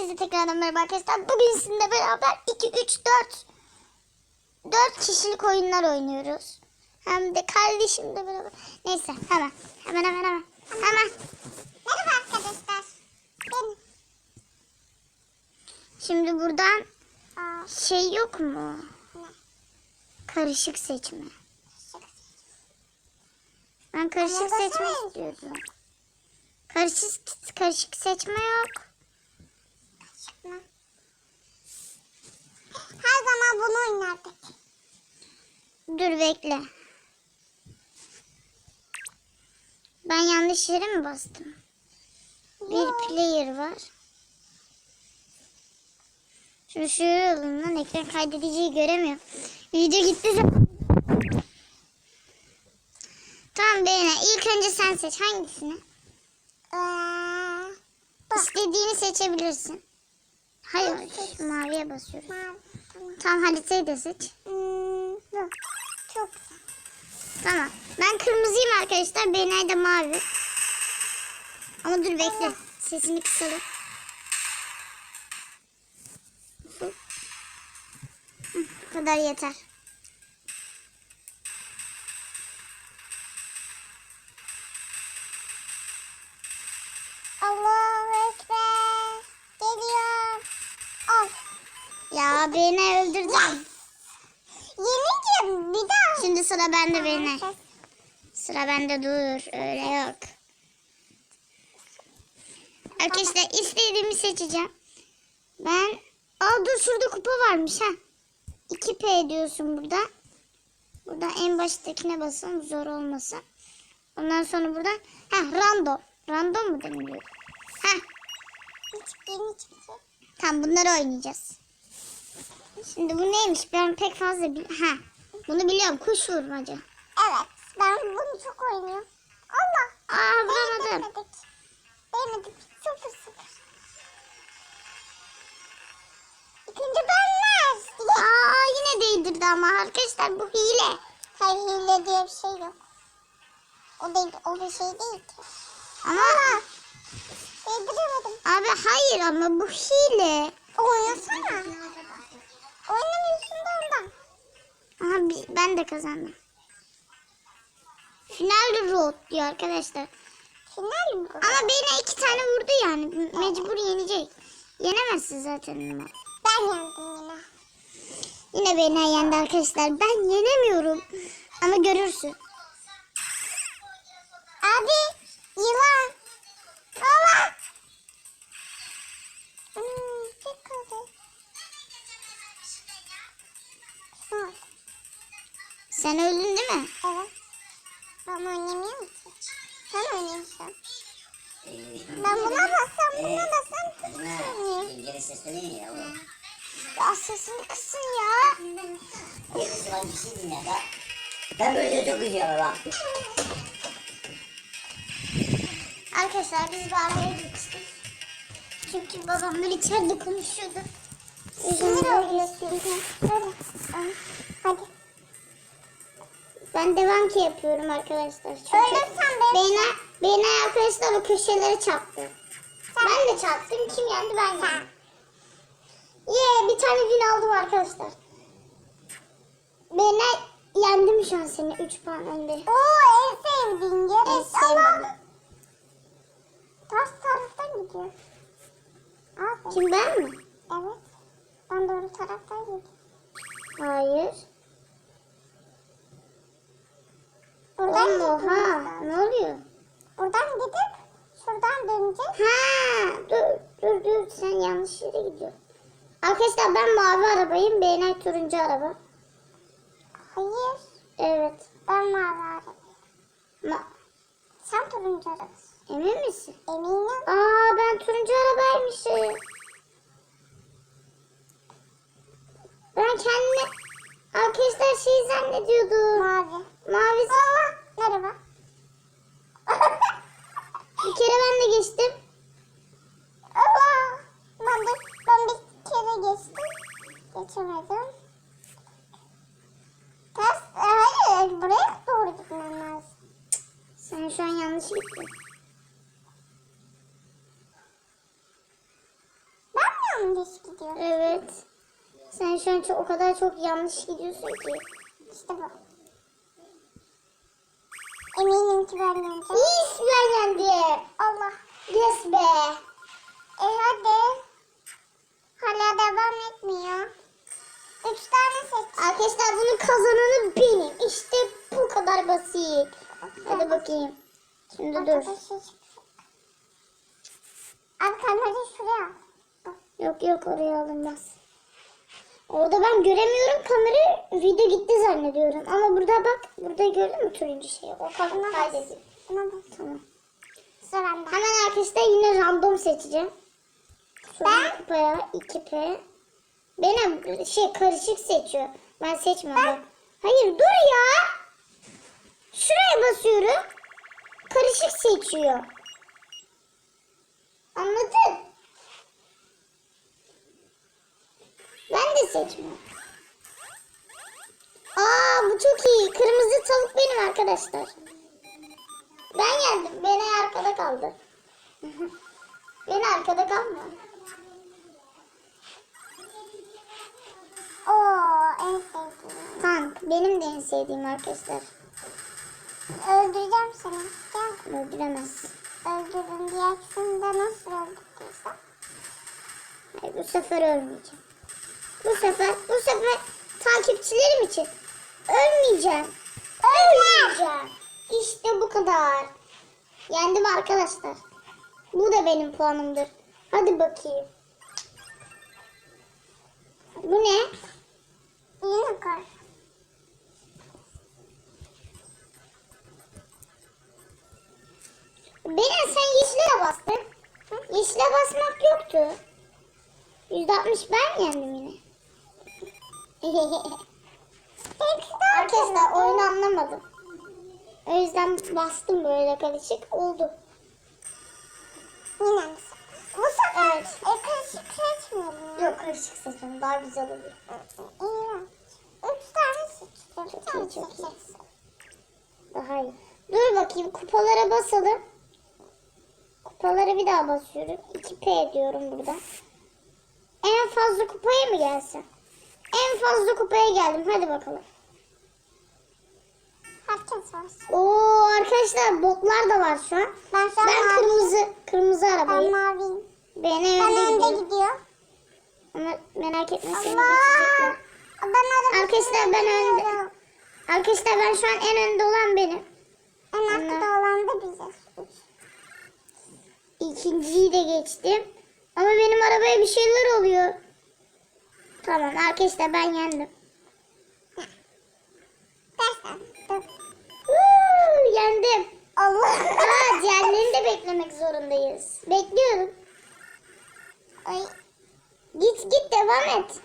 Herkese tekrardan merhaba arkadaşlar. Bugün sizinle beraber 2, 3, 4 4 kişilik oyunlar oynuyoruz. Hem de kardeşimle beraber. Neyse hemen. Hemen hemen hemen. Hemen. Merhaba arkadaşlar. Ben Şimdi buradan Aa, şey yok mu? ne? Karışık seçme. Şaka. Ben karışık seçme istiyordum. Karışık karışık seçme yok. Her zaman bunu oynardık. Dur bekle. Ben yanlış yere mi bastım? Bir player var. Şuraya alın lan ekran kaydediciyi göremiyorum. Video gitti zaten. Tamam Beyna ilk önce sen seç hangisini? Ee, İstediğini seçebilirsin. Hayır maviye basıyoruz. mavi. Tamam. Haritayı da seç. Hmm, bu. Çok güzel. Tamam. Ben kırmızıyım arkadaşlar. Beynay da mavi. Ama dur bekle. Sesini kısalım. Bu kadar yeter. Beni öldürdün. Yenince bir daha. Şimdi sıra bende Beynay. Sıra bende dur. Öyle yok. Arkadaşlar istediğimi seçeceğim. Ben... Aa dur şurada kupa varmış ha. 2P diyorsun burada. Burada en baştakine basın zor olmasın. Ondan sonra buradan ha random. Random mu deniliyor? Ha çıktı? Ne çıktı? tamam bunları oynayacağız. Şimdi bu neymiş? Ben pek fazla bil ha bunu biliyorum. Kuş vurmaca. Evet. Ben bunu çok oynuyorum. Allah. Aa vuramadım. Değmedik. Değmedik. Sıfır sıfır. İkinci benler. Aa yine değdirdi ama arkadaşlar bu hile. Hayır hile diye bir şey yok. O değil, o bir şey değil ki. Ama Değdiremedim. abi hayır ama bu hile. Oynasana. Oynamıyorsun da ondan. Aha ben de kazandım. Final road diyor arkadaşlar. Final mi? Ama beni iki tane vurdu yani. Mecbur yenecek. Yenemezsin zaten ama. Ben yendim yine. Yine beni yendi arkadaşlar. Ben yenemiyorum. Ama görürsün. Kısın ya. Birisi var bir şey dinle bak. Ben böyle çok üzüyorum bak. Arkadaşlar biz bağlamaya gittik. Çünkü babamlar içeride konuşuyordu. Sinir oluyorsun. Hadi. Hadi. Ben devam ki yapıyorum arkadaşlar. Çünkü Ölürsen ben- Beyna, Beyna arkadaşlar o köşelere çarptı. Ben de çarptım. Kim yendi ben yendim. Ye bir tane gün aldım arkadaşlar. Beyna yendim şu an seni 3 puan önde. Oo en sevdiğin En yeri. sevdiğim. Ters taraftan gidiyor. Aferin. Kim ben mi? Evet. Ben doğru taraftan gidiyorum. Hayır. Buradan Oha gitmemiz ne oluyor? Buradan gidip şuradan döneceğiz. Ha dur dur dur sen yanlış yere gidiyorsun. Arkadaşlar ben mavi arabayım. Beyna turuncu araba. Hayır. Evet. Ben mavi araba. Ma Sen turuncu arabasın. Emin misin? Eminim. Aa ben turuncu arabaymışım. Ben kendimi arkadaşlar şey zannediyordum. Mavi. Mavi. Allah. Merhaba. Bir kere ben de geçtim. Allah. Ben de ben bir kere geçtim. Geçemedim. Ters. Hayır. Buraya doğru gitmem lazım. Sen şu an yanlış gittin. Ben yanlış gidiyor. Evet. Sen şu an çok, o kadar çok yanlış gidiyorsun ki. İşte bu. Eminim ki ben yeneceğim. Yes ben yendim. Allah. Yes be. Arkadaşlar bunun kazananı benim. İşte bu kadar basit. Hadi bakayım. Şimdi dur. Hiç- Abi kamerayı şuraya. Yok yok oraya alınmaz. Orada ben göremiyorum kamera video gitti zannediyorum. Ama burada bak burada gördün mü turuncu şey? O. Buna bak. Tamam. Hemen arkadaşlar yine random seçeceğim. Ben- Ben kupaya 2P. Benim şey karışık seçiyor. Ben seçmiyorum. bak. Hayır dur ya. Şuraya basıyorum. Karışık seçiyor. Anladın? Ben de seçmiyorum. Aa bu çok iyi. Kırmızı tavuk benim arkadaşlar. Ben yendim. Beni arkada kaldı. Beni arkada kalma. Oo en sevdiğim. Tank benim de en sevdiğim arkadaşlar. Öldüreceğim seni. Gel. Öldüremez. Öldürdüm diyeceksin de nasıl öldürdüysem. Hayır, bu sefer ölmeyeceğim. Bu sefer, bu sefer takipçilerim için ölmeyeceğim. Ölmeyeceğim. İşte bu kadar. Yendim arkadaşlar. Bu da benim puanımdır. Hadi bakayım. Bu ne? Kar. Benim sen yeşile bastın. Yeşile basmak yoktu. 160 ben yendim yine. Arkadaşlar oyunu anlamadım. O yüzden bastım böyle karışık oldu. Yine? Bu sefer Evet. e, karışık seçmiyorum ya. Yok karışık seçim daha güzel oluyor. İğrenç. Üç tane seçtim. Bir tane çok seçeceksin. Daha iyi. Dur bakayım kupalara basalım. Kupalara bir daha basıyorum. 2P diyorum burada. En fazla kupaya mı gelsin? En fazla kupaya geldim. Hadi bakalım. Herkes var. Oo arkadaşlar botlar da var şu an. Ben Ben kırmızı kırmızı Ben arabayı. maviyim. Beni Ben önde önde gidiyorum. gidiyorum. Ama merak etme seni Allah. geçecekler. Ben Arkadaşlar ben önde. Arkadaşlar ben şu an en önde olan benim. En arkada olan da biziz. İkinciyi de geçtim. Ama benim arabaya bir şeyler oluyor. Tamam arkadaşlar ben yendim. Devam et.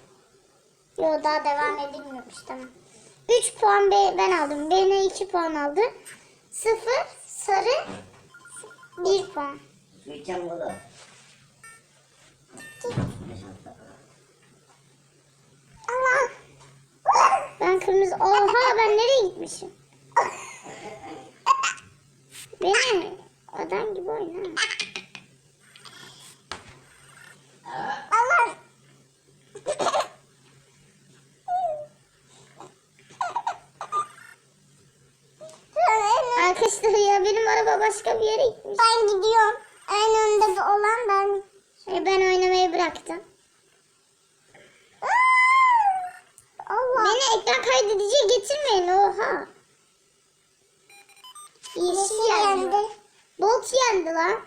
Yo daha devam edilmiyormuş tamam. 3 puan be- ben aldım. B'ne 2 puan aldı. 0 sarı 1 puan. İçeceğim bunu. Allah. Ben kırmızı. Oha ben nereye gitmişim? Beni adam gibi oyna. Allah. Arkadaşlar ya benim araba başka bir yere gitmiş. Ben gidiyorum. En önde de olan ben. E, ben oynamayı bıraktım. Allah. Beni ekran kaydediciye getirmeyin oha. Yeşil yendi. yendi. Bolt yendi lan.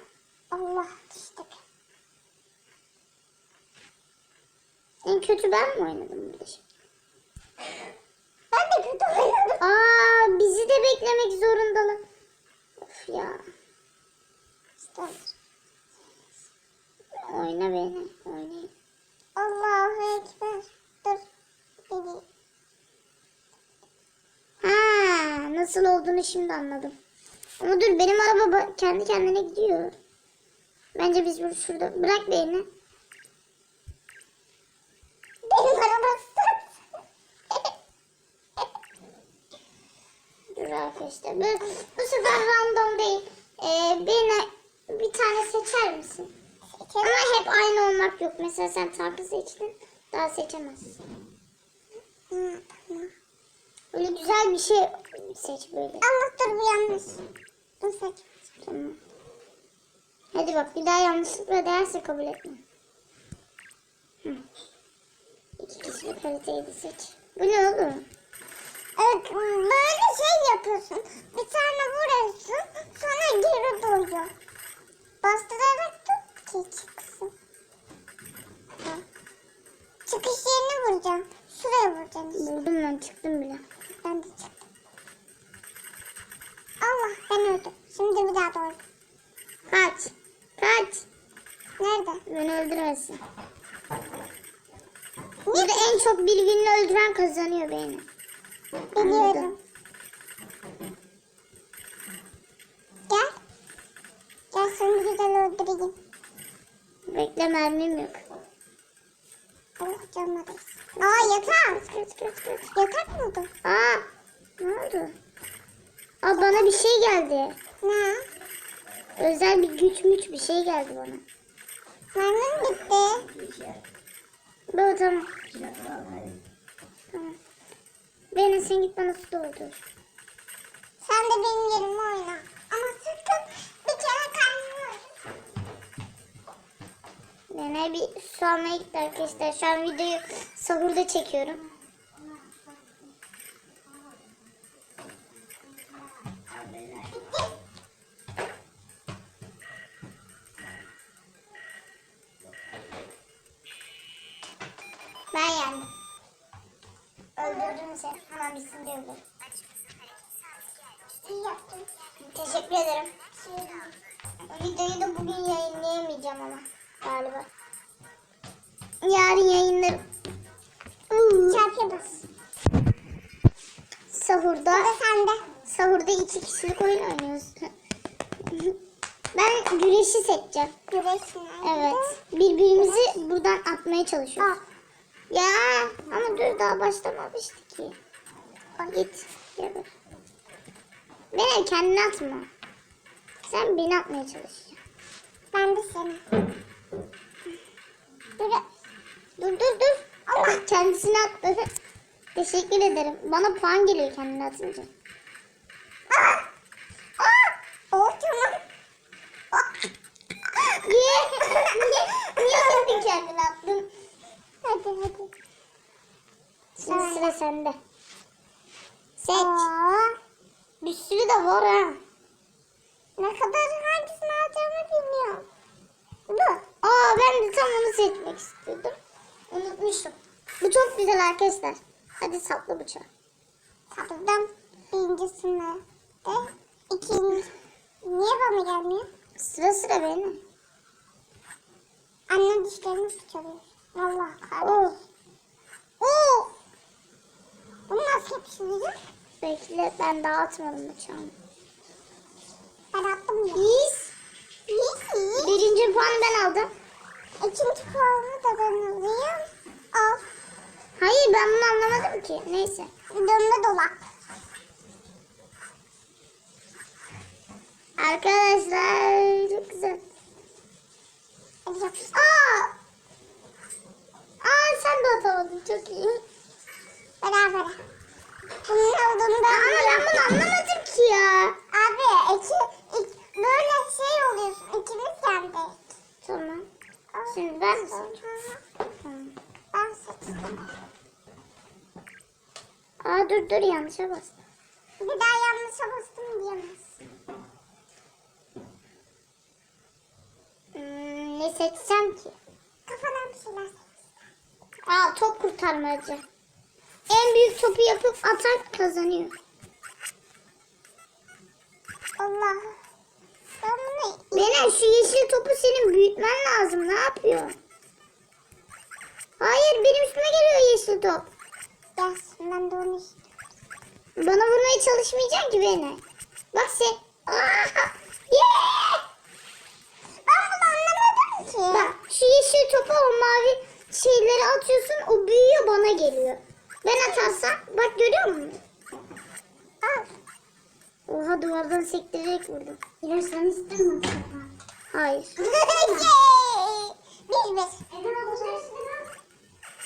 Allah düştük. En kötü ben mi oynadım burada şimdi? Ben de kötü oynadım. Aa bizi de beklemek zorundalar. Of ya. İşte. Oyna beni. Oynayın. Allahu Ekber. Dur. Beni. Ha, nasıl olduğunu şimdi anladım. Ama dur benim araba ba- kendi kendine gidiyor. Bence biz bunu şurada bırak beni. Benim arabası. Dur arkadaşlar. Bu, bu sefer random değil. Ee, beni bir tane seçer misin? seçelim. Ama hep aynı olmak yok. Mesela sen takı seçtin. Daha seçemezsin. Böyle güzel bir şey seç böyle. Allah dur bu yanlış. Dur seç. Tamam. Hadi bak bir daha yanlışlıkla derse kabul etme. Hı. İki kişilik haritayı da seç. Bu ne oğlum? Böyle şey yapıyorsun. Bir tane vuruyorsun, sonra geri doğuyor. Bastırarak tut ki çıksın. Çıkış yerini vuracağım. Şuraya vuracağım işte. Buldum ben çıktım bile. Ben de çıktım. Allah ben öldüm. Şimdi bir daha doğru. Kaç. Kaç. Nerede? Beni öldürmesin. Burada en çok birbirini öldüren kazanıyor beni. Biliyorum. Gel. Gel seni güzel öldüreyim. Bekle mermim yok. Allah canına değsin. Aa yatak. Kaç kaç kaç. Yatak mı bu? Aa ne oldu? Aa bana bir şey geldi. Ne? Özel bir güç müç bir şey geldi bana. Mermim bitti. Baba tamam. Tamam. Beni sen git bana su doldur. Sen de benim yerime oyna. Ama sakın bir kere öldür. Nene bir su almaya gitti arkadaşlar. Şu an videoyu sahurda çekiyorum. Videoyu bugün yayınlayamayacağım ama galiba. Yarın yayınlarım. Çarpıya bas. Sahurda, Bu da sende. sahurda iki kişilik oyun oynuyoruz. Ben güreşi seçeceğim. Güreşin Evet. Birbirimizi buradan atmaya çalışıyoruz. Al. Ya ama dur daha başlamamıştı ki. Git. Gel bak. Beni kendine atma. Sen beni atmaya çalışacaksın. Ben de seni. Dur dur dur. dur. Allah kendisini attı. Teşekkür ederim. Bana puan geliyor kendini atınca. Şimdi sıra sende. Seç. Aa, Bir sürü de var ha. ne kadar hangisini alacağımı bilmiyorum. Bu. Aa ben seçmek istiyordum. Unutmuşum. Bu çok güzel arkadaşlar. Hadi sapla bıçağı. Tadım birincisini de ikinci. Niye bana gelmiyor? Sıra sıra benim. Annem dişlerini fırçalıyor. Allah kahretsin. Oh. Oh. Bunu nasıl yapıştıracağım? Bekle ben daha atmadım bıçağımı. Ben attım ya. Biz. Birinci puanı ben aldım. İkinci puanı da ben alayım. Al. Hayır ben bunu anlamadım ki. Neyse. Dönme dolap. Arkadaşlar çok güzel. Aa! Aa sen de atamadın çok iyi. Beraber. Bunun olduğunu ben Ama ben bunu anlamadım ki ya. Abi iki, iki, böyle şey oluyorsun. İkimiz yendik. Tamam. Şimdi ben mi seçiyorum? Hı hı. Tamam. Ben seçtim. Aa dur yanlışa bastım. Bir daha yanlışa bastım diyemezsin. Hmm, ne seçsem ki? Kafadan bir şeyler seç. Aa top kurtarmacı. En büyük topu yapıp atan kazanıyor. Allah. Ben bunu Benen şu yeşil topu senin büyütmen lazım. Ne yapıyorsun? Hayır benim üstüme geliyor yeşil top. gelsin. Ben de onu istiyorum. Bana vurmaya çalışmayacaksın ki beni. Bak sen. Aa, yeah! Ben bunu anlamadım ki. Bak şu yeşil topu o mavi şeyleri atıyorsun o büyüyor bana geliyor. Ben atarsam bak görüyor musun? Al. Oha duvardan sektirerek vurdum. Yine sen istemiyorsun. Hayır. Yay! Evet.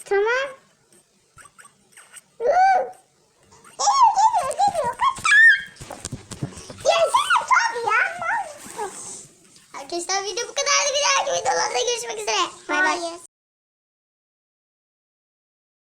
Tamam. Geliyor geliyor geliyor. Kaç. Gelsene tabii ya. mal mısın? Arkadaşlar video bu kadardı. Bir dahaki videolarda görüşmek üzere. Bay bay.